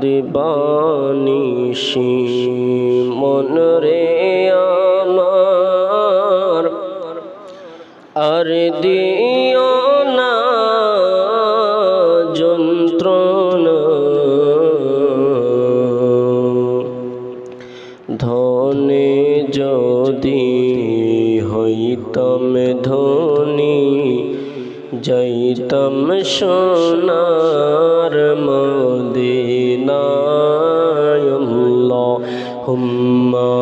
দিবানিশি মন রে আমার। আর দিও না চাইতাম সোনার মদিনায় হুম্মা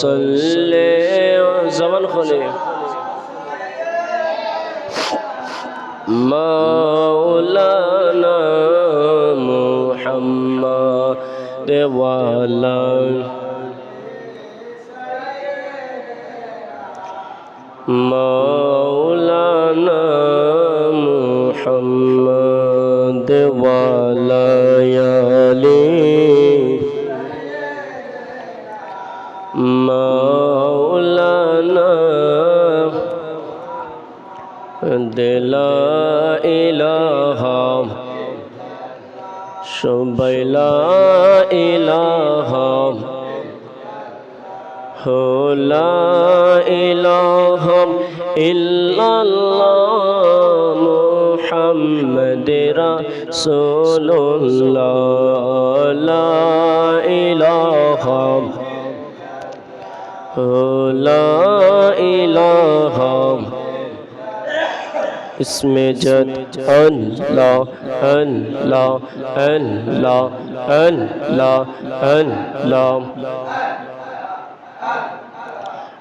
সল্লে জবান খোলে। মাওলানা মুহাম্মদ দেওয়ালা মাওলানা محمد وليالي مولانا لا إله সবাই লা ইলাহা লা ইলাহা ইল্লাল্লাহ محمد رسول الله لا إله لا إله اسم جد الله الله الله الله الله الله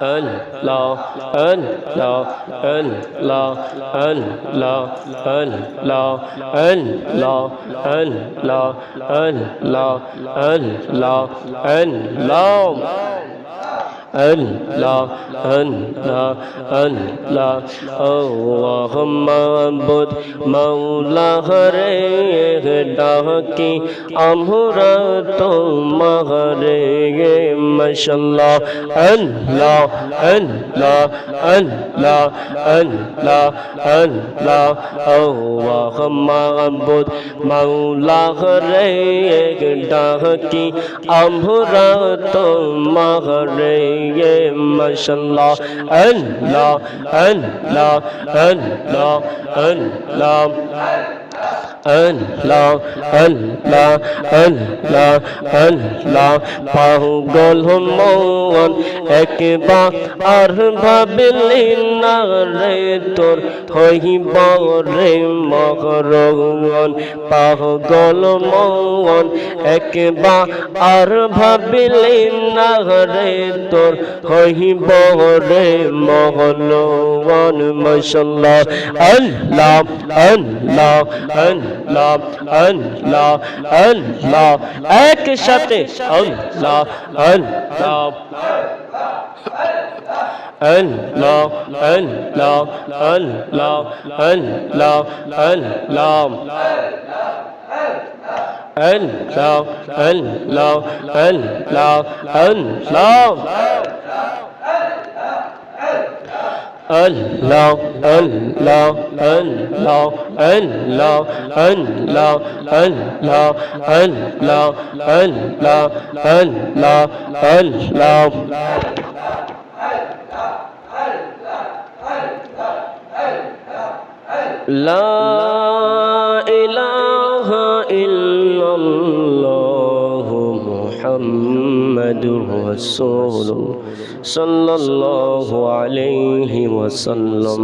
ল ল ল ল الله الله الله اللهم عبد مولا রে ডাকি আমরা তোমার রে মশাল্লাহ আল্লাহ আল্লাহ আল্লাহ আল্লাহ আল্লাহ اللهم عبد مولا রে ডাকি আমরা তোমার রে মাশাল্লাহ আল্লাহ আল্লাহ আল্লাহ আল্লাহ আল্লাহ। আল্লাহ আল্লাহ আল্লাহ পাগল মন একবার আর ভাবলি না রে তোর হইব রে মহরগন পাগল মন একবার আর ভাবলি না রে তোর হইব রে মহলওয়ান মশাল্লাহ আল্লাহ আল্লাহ আল্লাহ আল্লাহ আল্লাহ একসাথে আল্লাহ আল্লাহ আল্লাহ আল্লাহ আল্লাহ আল্লাহ আল্লাহ আল্লাহ আল্লাহ আল্লাহ আল্লাহ Allah, Allah, Allah, Allah, Allah, Allah, Allah, Allah, Allah, Allah. لا محمد رسول صلى الله عليه وسلم.